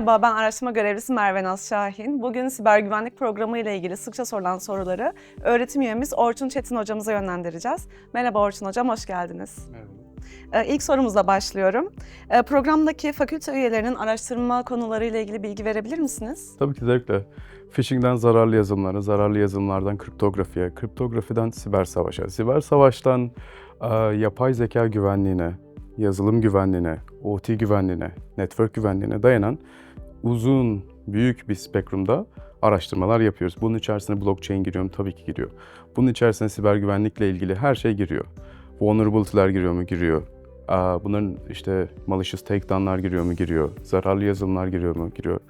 Merhaba, ben araştırma görevlisi Merve Naz Şahin. Bugün siber güvenlik programı ile ilgili sıkça sorulan soruları öğretim üyemiz Orçun Çetin hocamıza yönlendireceğiz. Merhaba Orçun hocam, hoş geldiniz. Ee, İlk sorumuzla başlıyorum. Ee, Programdaki fakülte üyelerinin araştırma konuları ile ilgili bilgi verebilir misiniz? Tabii ki zevkle. Phishing'den zararlı yazılımlara, zararlı yazılımlardan kriptografiye, kriptografiden siber savaşa, siber savaştan e, yapay zeka güvenliğine, yazılım güvenliğine, OT güvenliğine, network güvenliğine dayanan uzun, büyük bir spektrumda araştırmalar yapıyoruz. Bunun içerisine blockchain giriyor mu? Tabii ki giriyor. Bunun içerisine siber güvenlikle ilgili her şey giriyor. Vulnerability'ler giriyor mu? Giriyor. Bunların işte malicious takedown'lar giriyor mu? Giriyor. Zararlı yazılımlar giriyor mu? Giriyor.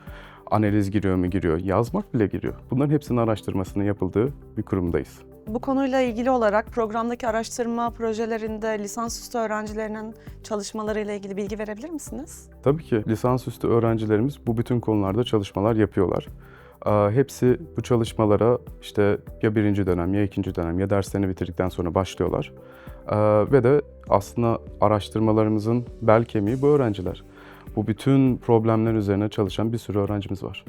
Analiz giriyor mu? Giriyor. Yazmak bile giriyor. Bunların hepsinin araştırmasının yapıldığı bir kurumdayız. Bu konuyla ilgili olarak programdaki araştırma projelerinde lisansüstü öğrencilerinin çalışmaları ile ilgili bilgi verebilir misiniz? Tabii ki lisansüstü öğrencilerimiz bu bütün konularda çalışmalar yapıyorlar. Hepsi bu çalışmalara işte ya birinci dönem ya ikinci dönem ya derslerini bitirdikten sonra başlıyorlar. Ve de aslında araştırmalarımızın bel kemiği bu öğrenciler. Bu bütün problemler üzerine çalışan bir sürü öğrencimiz var.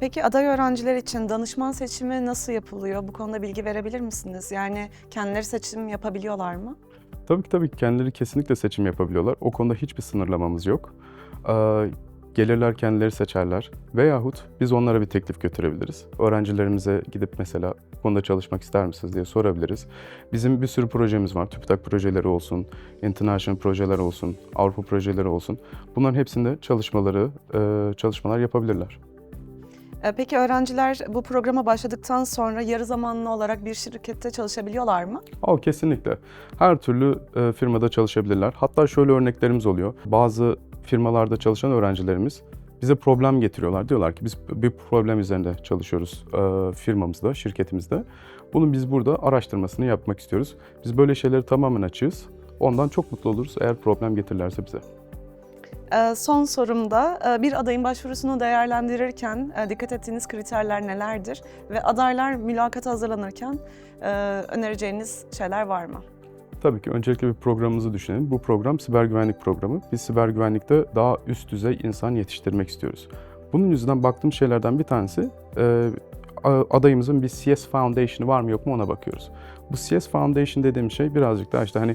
Peki aday öğrenciler için danışman seçimi nasıl yapılıyor? Bu konuda bilgi verebilir misiniz? Yani kendileri seçim yapabiliyorlar mı? Tabii ki tabii kendileri kesinlikle seçim yapabiliyorlar. O konuda hiçbir sınırlamamız yok. Ee, gelirler kendileri seçerler veyahut biz onlara bir teklif götürebiliriz. Öğrencilerimize gidip mesela bu konuda çalışmak ister misiniz diye sorabiliriz. Bizim bir sürü projemiz var. TÜBİTAK projeleri olsun, international projeler olsun, Avrupa projeleri olsun. Bunların hepsinde çalışmaları, e, çalışmalar yapabilirler. Ee, Peki öğrenciler bu programa başladıktan sonra yarı zamanlı olarak bir şirkette çalışabiliyorlar mı? Aa, kesinlikle. Her türlü e, firmada çalışabilirler. Hatta şöyle örneklerimiz oluyor. Bazı firmalarda çalışan öğrencilerimiz bize problem getiriyorlar. Diyorlar ki biz bir problem üzerinde çalışıyoruz e, firmamızda, şirketimizde. Bunun biz burada araştırmasını yapmak istiyoruz. Biz böyle şeyleri tamamen açığız. Ondan çok mutlu oluruz eğer problem getirirlerse bize. Ee, Son sorumda e, bir adayın başvurusunu değerlendirirken e, dikkat ettiğiniz kriterler nelerdir? Ve adaylar mülakata hazırlanırken e, önereceğiniz şeyler var mı? Tabii ki öncelikle bir programımızı düşünelim. Bu program siber güvenlik programı. Biz siber güvenlikte daha üst düzey insan yetiştirmek istiyoruz. Bunun yüzünden baktığım şeylerden bir tanesi adayımızın bir CS Foundation'ı var mı yok mu ona bakıyoruz. Bu CS Foundation dediğim şey birazcık daha işte hani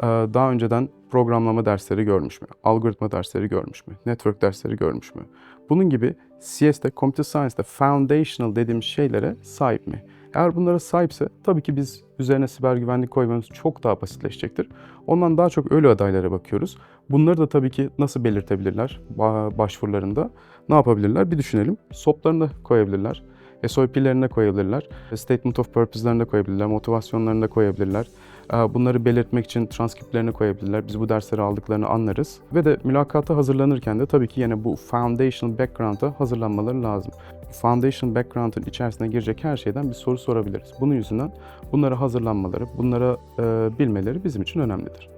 e, daha önceden programlama dersleri görmüş mü? Algoritma dersleri görmüş mü? Network dersleri görmüş mü? Bunun gibi CS'de, Computer Science'de foundational dediğim şeylere sahip mi? Eğer bunlara sahipse tabii ki biz üzerine siber güvenlik koymamız çok daha basitleşecektir. Ondan daha çok öyle adaylara bakıyoruz. Bunları da tabii ki nasıl belirtebilirler ba- başvurularında? Ne yapabilirler? Bir düşünelim. SOP'larını koyabilirler. SOP'lerine koyabilirler. Statement of Purpose'larını koyabilirler. Motivasyonlarını da koyabilirler. Ee, Bunları belirtmek için transkriptlerini koyabilirler. Biz bu dersleri aldıklarını anlarız. Ve de mülakata hazırlanırken de tabii ki yine bu foundational background'a hazırlanmaları lazım. Foundation background'ın içerisine girecek her şeyden bir soru sorabiliriz. Bunun yüzünden bunlara hazırlanmaları, bunlara e, bilmeleri bizim için önemlidir.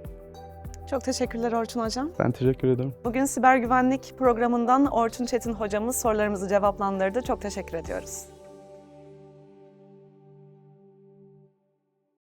Çok teşekkürler Orçun Hocam. Ben teşekkür ederim. Bugün siber güvenlik programından Orçun Çetin hocamız sorularımızı cevaplandırdı. Çok teşekkür ediyoruz.